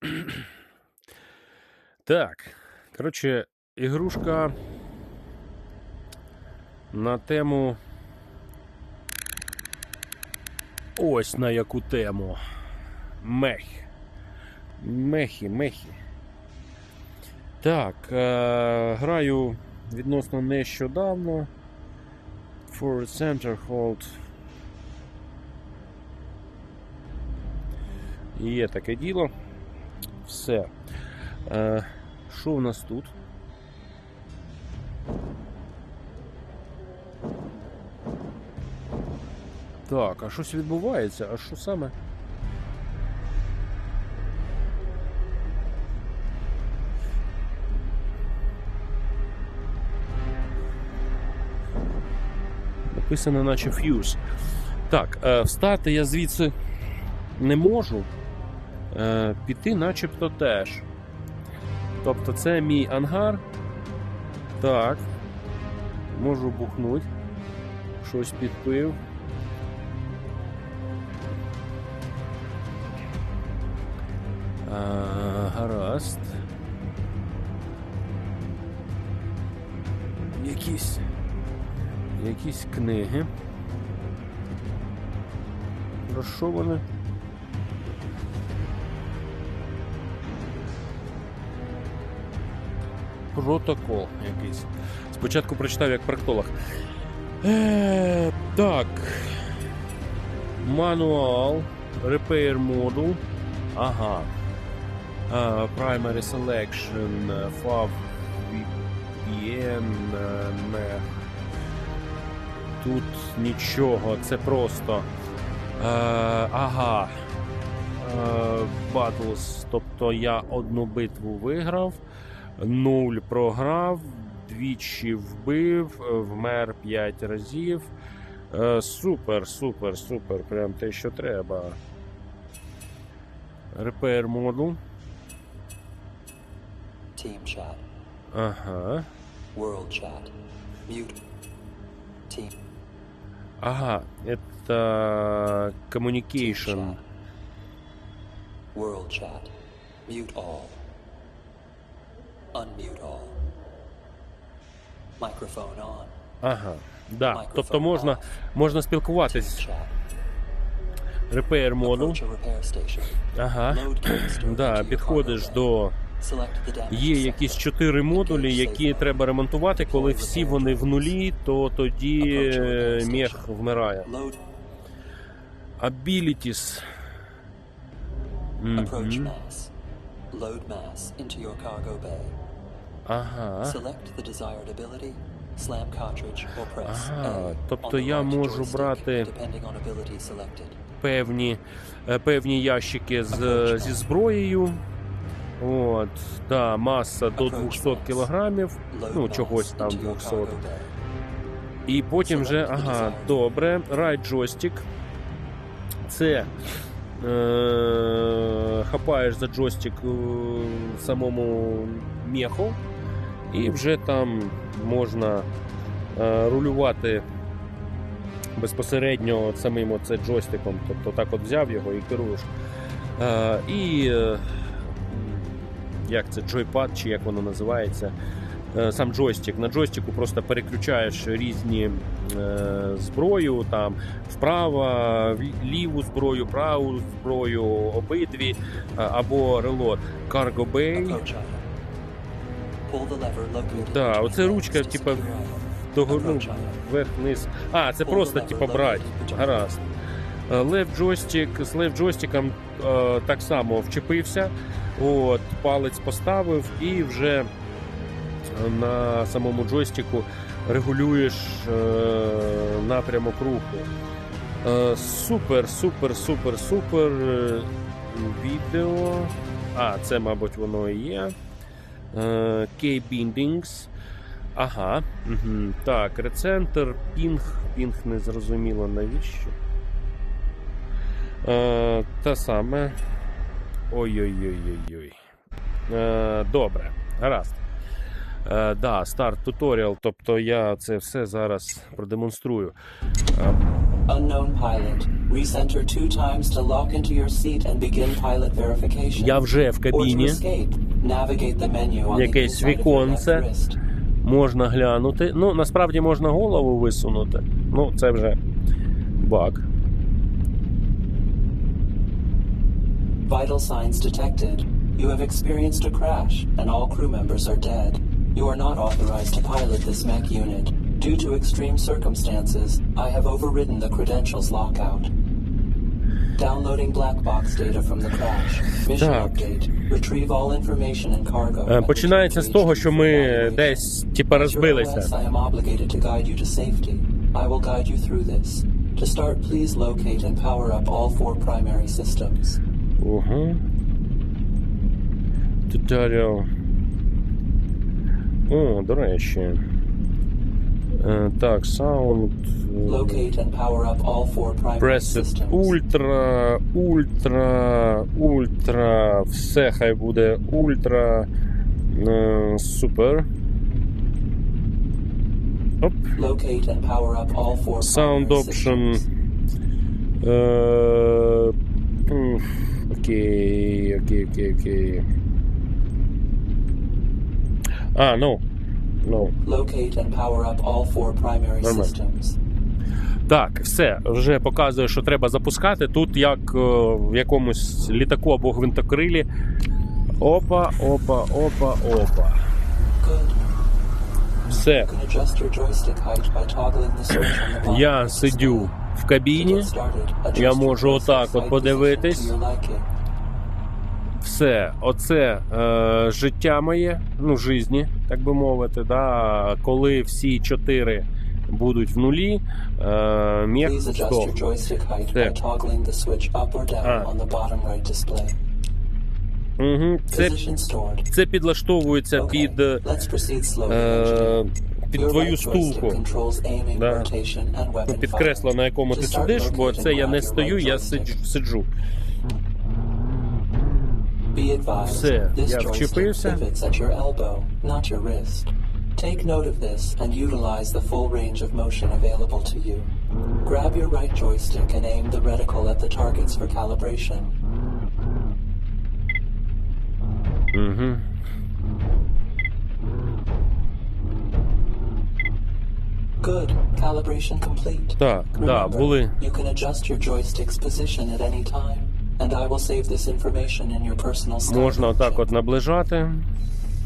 Так. Коротше, ігрушка на тему. Ось на яку тему. Мех. Мехи, мехи. Так, е- граю відносно нещодавно. For Center Hold. Є таке діло. Все. Е, що в нас тут? Так, а щось відбувається? А що саме? Написано, наче фьюз. Так, е, встати я звідси не можу. Е, піти начебто теж. Тобто це мій ангар. Так. Можу бухнути. Щось підпив. А, гаразд. Якісь. Якісь книги. Про що вони? Протокол якийсь. Спочатку прочитав як проктолог. Е, так. Мануал. Repair module. Ага. А, primary selection. е, FAV VPN. е, не. Тут нічого, це просто. Е, ага. Battles. Тобто я одну битву виграв. Нуль програв, двічі вбив, е, вмер 5 разів. Е, Супер, супер, супер. Прям те, що треба. Repair модул. Team chat. Ага. World chat. Mute. Team. Ага. Это Team communication. chat. World chat. Mute all. Unmute all. Microphone on. Ага. Да. Тобто можна, можна спілкуватись. Repair station. Ага. Да, підходиш до Є якісь чотири модулі, які треба ремонтувати. Коли всі вони в нулі, то тоді е, мех вмирає. Abilities. Approach Мгм. Load mass into your cargo bay. Ага. Select the desired ability, slam cartridge or press Ага, A тобто я right можу брати-. Певні, е, певні ящики з, зі зброєю. От, да, маса до 200 кілограмів. Ну, чогось там into your 200. cargo bay. І потім вже, ага, добре, right джойстик. Це е, хапаєш за джойстик е, самому меху, і вже там можна е, рулювати безпосередньо самим оце джойстиком. Тобто так от взяв його і керуєш. Е, і е, як це джойпад, чи як воно називається е, сам джойстик. На джойстику просто переключаєш різні е, зброю, там вправо, ліву зброю, праву зброю, обидві, е, або релот. Cargo Bay. Да, оце ручка, типа. Догору вверх вниз. А, це просто типа брать. Гаразд. Е, Left joystick, з joystick е, так само вчепився, от, палець поставив і вже на самому джойстику регулюєш е, напрямок руху. Е, супер, супер, супер, супер. е, Відео. А, це, мабуть, воно і є. K-Bindings. Ага. Угу. Так, рецентр, пінг. Пінг не зрозуміло навіщо. Те саме. Ой-ой-ой-ой-ой. Е, добре, гаразд. Е, да, старт туторіал, тобто я це все зараз продемонструю. Е, Unknown pilot. Recenter two times to lock into your seat and begin pilot verification. Я вже в кабіні. navigate the menu on Якесь віконце. wrist. Можна глянути. Ну, насправді можна голову висунути. Ну, це вже баг. Vital signs detected. You have experienced a crash, and all crew members are dead. You are not authorized to pilot this mech unit. Due to extreme circumstances, I have overridden the credentials lockout. Downloading black box data from the crash. Mission Так. update. Retrieve all information and cargo. Е, and Починається з return to того, HQ що for ми evaluation. десь типа As your розбилися. OS, I am obligated to guide you to safety. I will guide you through this. To start, please locate and power up all four primary systems. Угу. Tutorial. О, до речі. Е, так, sound. е, Locate and power up all four primary Preset systems. ультра, ультра, ультра. Все хай буде ультра. Е, Супер. Оп. Locate and power up all four Sound primary option. systems. Е, уф, Окей, окей, окей, окей. А, ну. Ну. Locate and power up all four primary Нормально. systems. Так, все, вже показує, що треба запускати. Тут як е, в якомусь літаку або гвинтокрилі. Опа, опа, опа, опа. Good. Все. You can adjust your joystick height by toggling the switch on the bottom Я сидю в кабіні. get started, adjust Я your можу joystick отак от height подивитись. position to your liking. Все, оце е, життя моє, ну, жизні, так би мовити. Да? Коли всі чотири будуть в нулі, е, Ah. display. Угу. Це, це підлаштовується Okay, під, е, під твою стулку. Да. Ну, під кресло, на якому ти сидиш, бо це я не стою, я сиджу. сиджу. Be advised, Все, this я joystick вчепився. pivots at your elbow, not your wrist. Take note of this and utilize the full range of motion available to you. Grab your right joystick and aim the reticle at the targets for calibration. Угу. Good. Calibration complete. Так, да, Remember, були. You can adjust your joystick's position at any time, and I will save this information in your personal Можна Stargate отак chip. от наближати.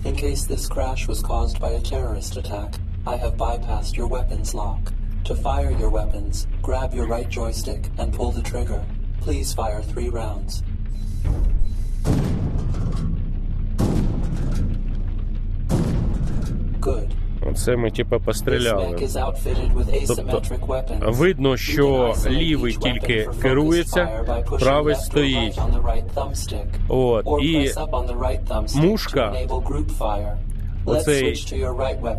In case this crash was caused by a terrorist attack, I have bypassed your weapons lock. To fire your weapons, grab your right joystick and pull the trigger. Please fire three rounds. Оце ми mech постріляли. Тобто видно, що лівий тільки керується, правий стоїть. От, і мушка, оцей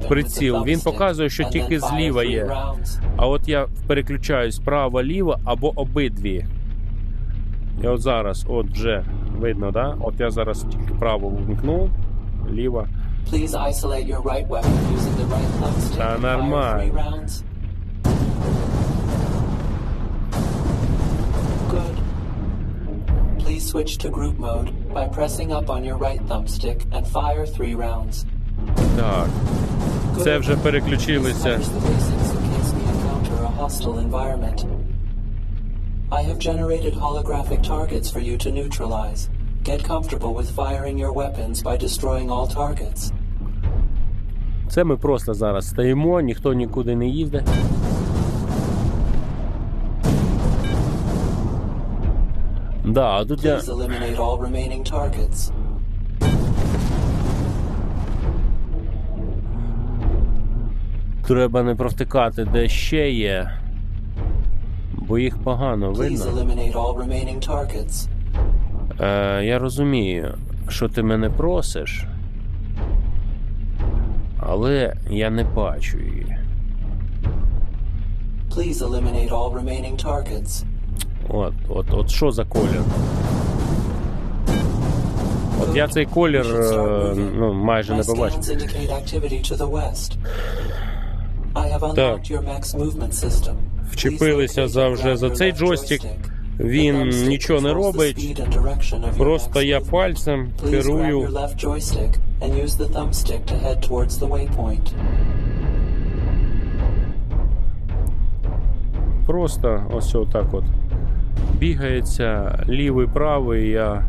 приціл, він показує, що тільки зліва є. А от я переключаюсь право-ліво або обидві. І от зараз, от вже видно, да? От я зараз тільки право вмкнув, ліво. Please isolate your right weapon using the right thumbstick Та and fire three нормально. rounds. Good. Please switch to group mode by pressing up on your right thumbstick and fire three rounds. Так. Це вже переключилися. Establish the basics in case we encounter a hostile environment. I have generated holographic targets for you to neutralize. Get comfortable with firing your weapons by destroying all targets. Це ми просто зараз стоїмо, ніхто нікуди не їздить. Да, а тут я. Please eliminate all remaining targets. Треба не провтикати, де ще є. Бо їх погано видно. Please eliminate all remaining targets. Е, я розумію, що ти мене просиш. Але я не бачу її. Please eliminate all remaining targets. От, от, от що за колір? От я цей колір е, ну, майже не побачив. Так. вчепилися за вже за цей джойстик. Він нічого не робить. Просто я пальцем керую. Просто ось отак от бігається лівий, правий, я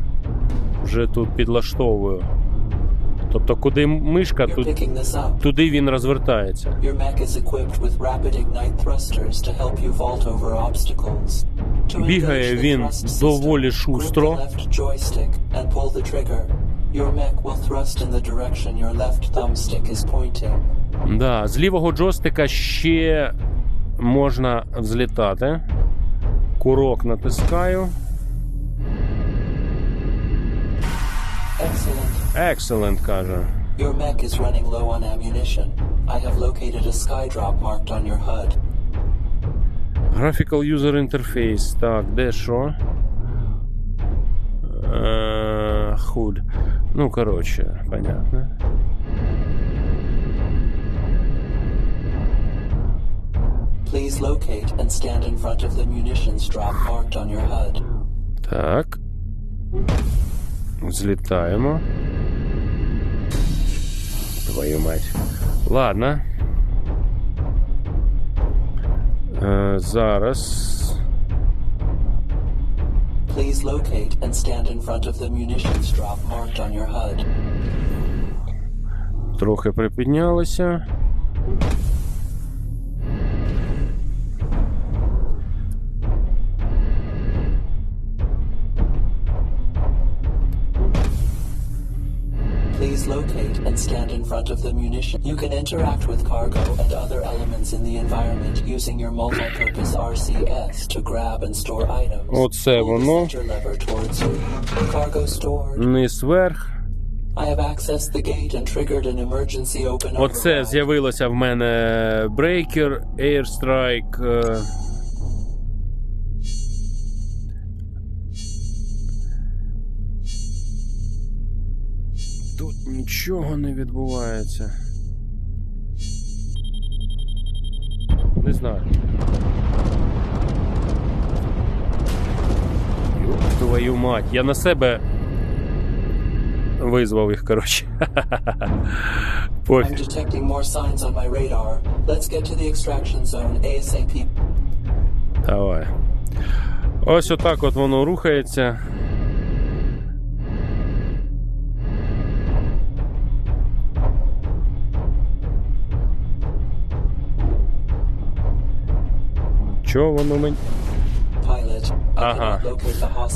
вже тут підлаштовую. Тобто, куди мишка, тут, туди він розвертається. Бігає він доволі шустро. Да, з лівого джойстика ще можна взлітати. Курок натискаю. Excellent. Excellent, каже. Your mech is running low on ammunition. I have located a skydrop marked on your HUD. Graphical User Interface. Так, де що? Е, Худ. Ну, коротше, понятно. Please locate and stand in front of the munitions drop marked on your HUD. Так. Злітаємо. Твою мать. Ладно. Е, зараз. Please locate and stand in front of the munitions drop marked on your HUD. Трохи припіднялися. stand in front of the munition. You can interact with cargo and other elements in the environment using your multi-purpose RCS to grab and store items. Оце Pull the воно. center lever towards you. Cargo stored. Низ вверх. I have accessed the gate and triggered an emergency open Оце override. з'явилося в мене Breaker, Airstrike. Тут нічого не відбувається. Не знаю. Ёб твою мать, я на себе визвав їх, коротше. I'm Пофіг. detecting more signs on my radar. Let's get to the extraction zone ASAP. Давай. Ось отак от воно рухається. Чого воно мені? Ага.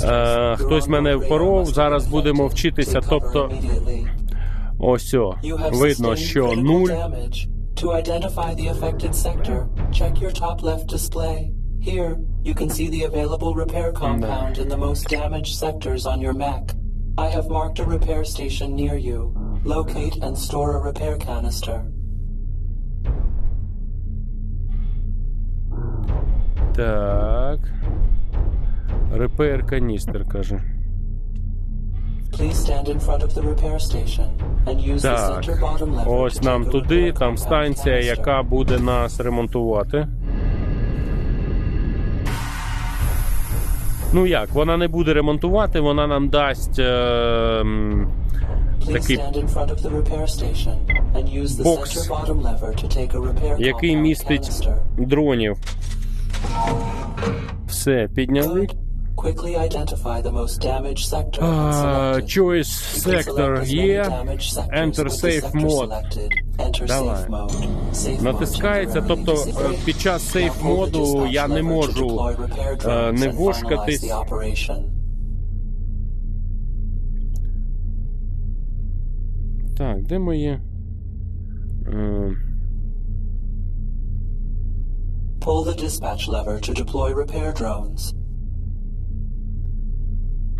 Е, хтось мене впоров, зараз будемо вчитися, тобто ось о, видно, що critical 0. damage. To identify the affected sector, check your top left display. Here, you can see the available repair compound in the most damaged sectors on your mech. I have marked a repair station near you. Locate and store a repair canister. Station and use the Так. Ось нам туди, repair там станція, яка буде нас ремонтувати. Ну як, вона не буде ремонтувати, вона нам дасть. Е, такий repair бокс, repair який містить дронів. Все, підняли. It. Choice sector є. Enter safe mode. Давай. Натискається, тобто е, під час сейф моду я не можу е, не вошкатись. Так, де моє? Е, Pull the dispatch lever to deploy repair drones.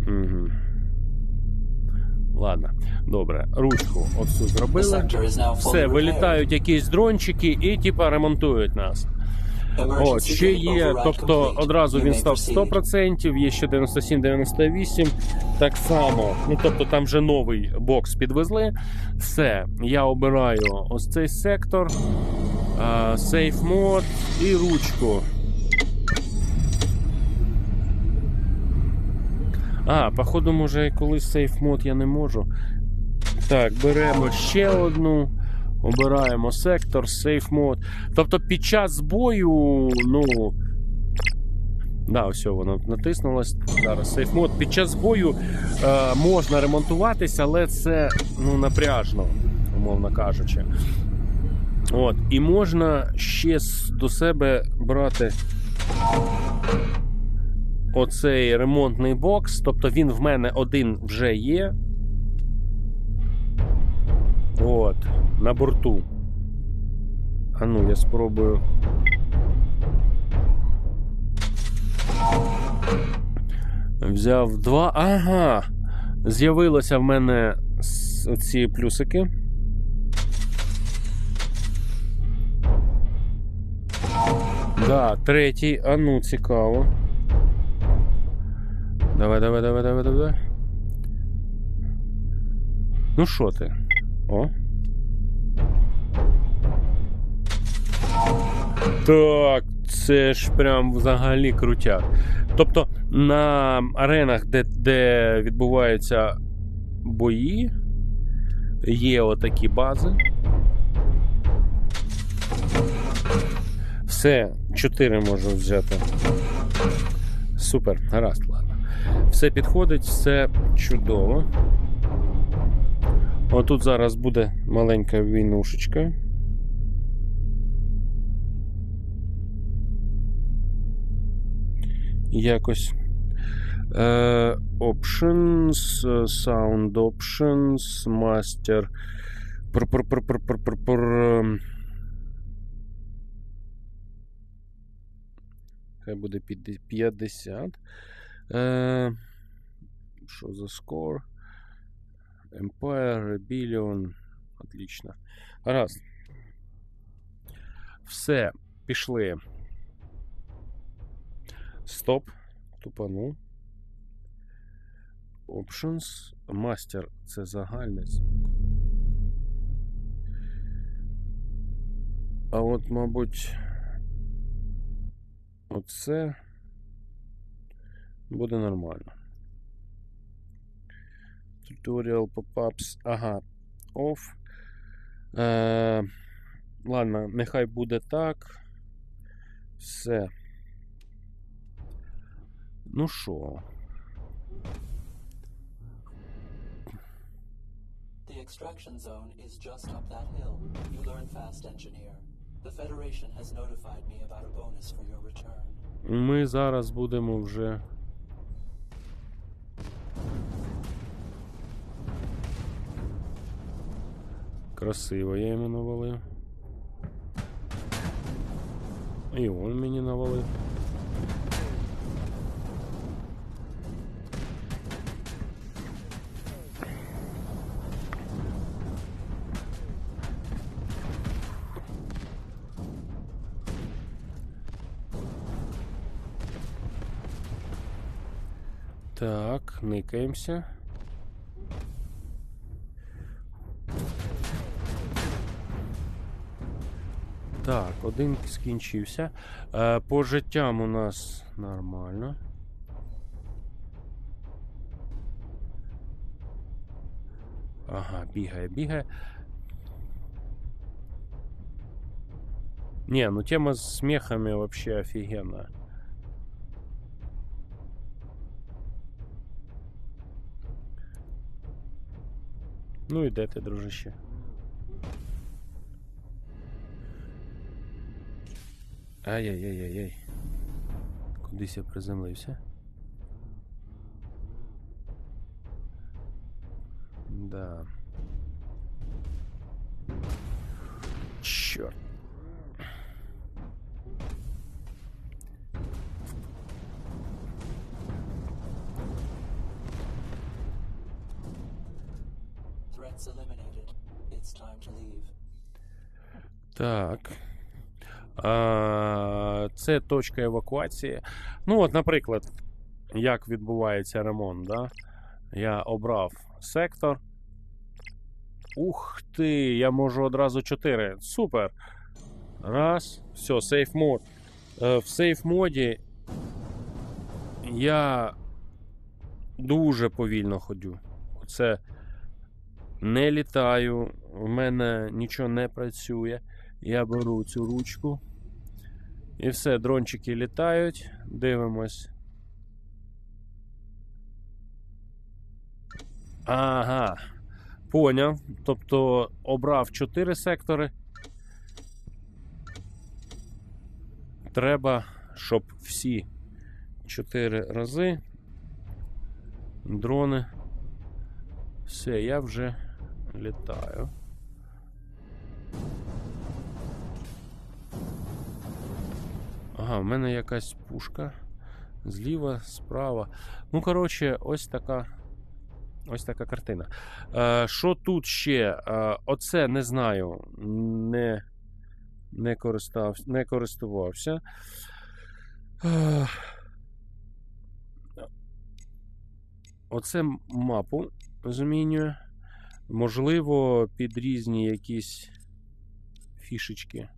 Угу. Ладно, добре. Ручку оцю зробили. Все, вилітають якісь дрончики і типа ремонтують нас. От, ще є, тобто одразу він став 100%, є ще 97-98, так само. Ну тобто там вже новий бокс підвезли. Все, я обираю ось цей сектор, сейф мод і ручку. А, походу, може і коли сейф мод я не можу. Так, беремо ще одну, обираємо сектор, сейф мод. Тобто під час бою, ну. Да, все, воно натиснулось. Зараз сейф мод. Під час бою е, можна ремонтуватись, але це ну, напряжно, умовно кажучи. От. І можна ще до себе брати оцей ремонтний бокс. Тобто він в мене один вже є. От, на борту. А ну, я спробую. Взяв два. Ага. З'явилося в мене ці плюсики. Да, третій. А ну, цікаво. Давай, давай, давай, давай, давай. Ну що ти? О. Так, це ж прям взагалі крутяк. Тобто на аренах, де, де відбуваються бої, є отакі бази. Все, 4 можу взяти. Супер, гаразд, ладно. Все підходить, все чудово. Отут зараз буде маленька війнушечка. Якось. Е, options, е, Sound Options, Master. Пр -пр -пр -пр -пр -пр -пр. Ем. Хай буде 50. Е, що за скор? Empire, Rebellion. Отлично. Раз. Все, пішли. Стоп. Тупану. Options. Master це загальне. А от, мабуть, оце буде нормально. Tutorial pop-ups. Ага. Off. Е, ладно, нехай буде так. Все. Ну що? The extraction zone is just up that hill. You learn fast, engineer. Ми зараз будемо вже. Красиво я йому навалив. І він мені навалив. Так, никаємося. Так, один скінчився. Е, по життям у нас нормально. Ага, бігає, бігає. Не, ну тема с смехами вообще офигенная. Ну і де ти, дружище? Ай-яй-яй-яй-яй. Кудись я приземлився. Да. Чорт. Так. Це точка евакуації. Ну, от, наприклад, як відбувається ремонт, да? Я обрав сектор. Ух ти, я можу одразу 4. Супер. Раз. Все, сейф мод. Е, В сейф моді я дуже повільно ходю. Це не літаю, в мене нічого не працює. Я беру цю ручку. І все, дрончики літають. Дивимось. Ага. Поняв. Тобто обрав 4 сектори. Треба, щоб всі 4 рази дрони. Все, я вже літаю. Ага, в мене якась пушка. Зліва, справа. Ну, коротше, ось така. Ось така картина. Е, що тут ще? Е, оце не знаю. Не, не, користав, не користувався. Е, оце мапу змінює. Можливо, під різні якісь фішечки.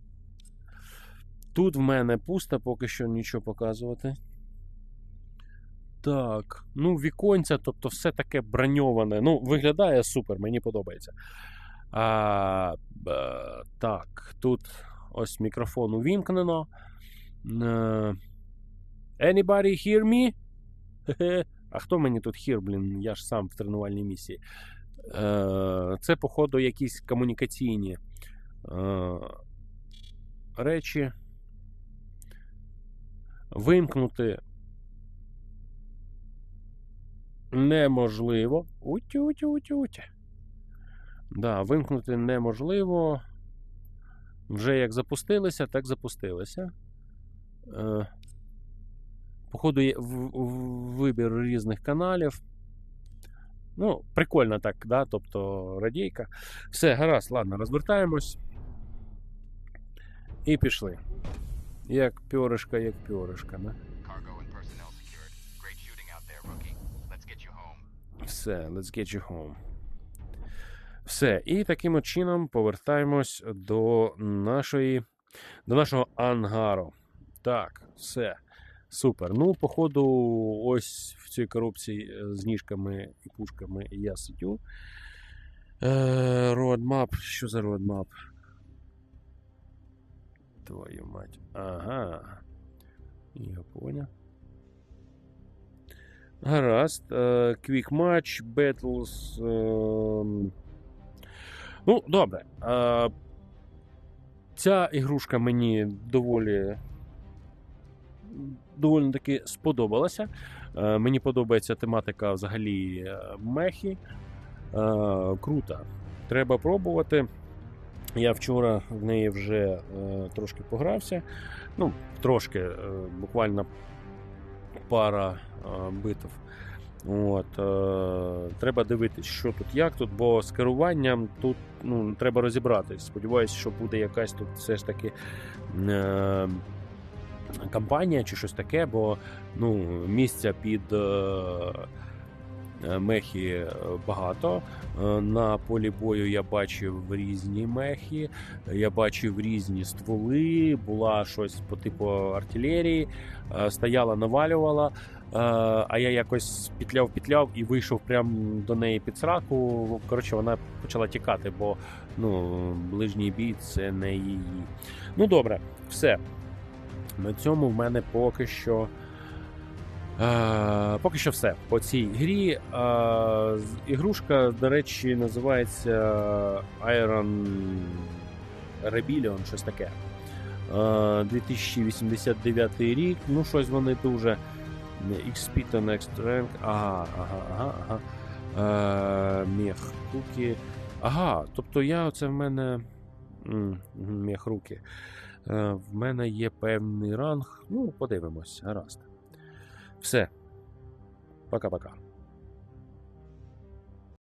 Тут в мене пусто, поки що нічого показувати. Так, ну, віконця, тобто все таке броньоване. Ну, виглядає супер, мені подобається. А, так, тут ось мікрофон увімкнено. Е, Anybody hear me? А хто мені тут хір, блін? Я ж сам в тренувальній місії. Е, Це, походу, якісь комунікаційні е, речі. Вимкнути неможливо. Утю-утю-утю-утю. Да, вимкнути неможливо. Вже як запустилися, так запустилися. Е, Походу, є вибір різних каналів. Ну, прикольно так, да? тобто радійка. Все, гаразд, ладно, розвертаємось. І пішли. Як пьоришка, як пьоришка, да? Все, let's get you home. Все, і таким чином повертаємось до нашої, до нашого ангару. Так, все. Супер. Ну, походу, ось в цій коробці е, з ніжками і пушками я сидю. Е, Roadmap. Що за roadmap? Твою мать. Ага. Я понял. Гаразд. Е, Quick Match, Battles. ем. Ну, добре. Е, Ця ігрушка мені доволі. Доволі таки сподобалася. Е, Мені подобається тематика взагалі е, мехи. Е, Круто. Треба пробувати. Я вчора в неї вже е, трошки погрався. Ну, трошки, е, буквально пара е, битв. От, е, треба дивитись, що тут, як тут, бо з керуванням тут ну, треба розібратись. Сподіваюсь, що буде якась тут все ж таки е, кампанія чи щось таке, бо ну, місця під е, мехи е, багато. Е, На полі бою я бачив різні мехи, я бачив різні стволи, була щось по типу артилерії, е, стояла, навалювала. Е, А я якось пітляв, пітляв і вийшов прямо до неї під сраку. Коротше, вона почала тікати, бо ну, ближній бій це не її. Ну добре, все. На цьому в мене поки що. Е, поки що все по цій грі. Е, ігрушка, до речі, називається Iron Rebellion, щось таке. Е, 2089 рік. Ну, щось вони дуже. XP to next rank. Ага, ага, ага, ага. Е, руки. Ага, тобто я оце в мене. Мех руки. Е, в мене є певний ранг. Ну, подивимось, гаразд. Все. Пока-пока.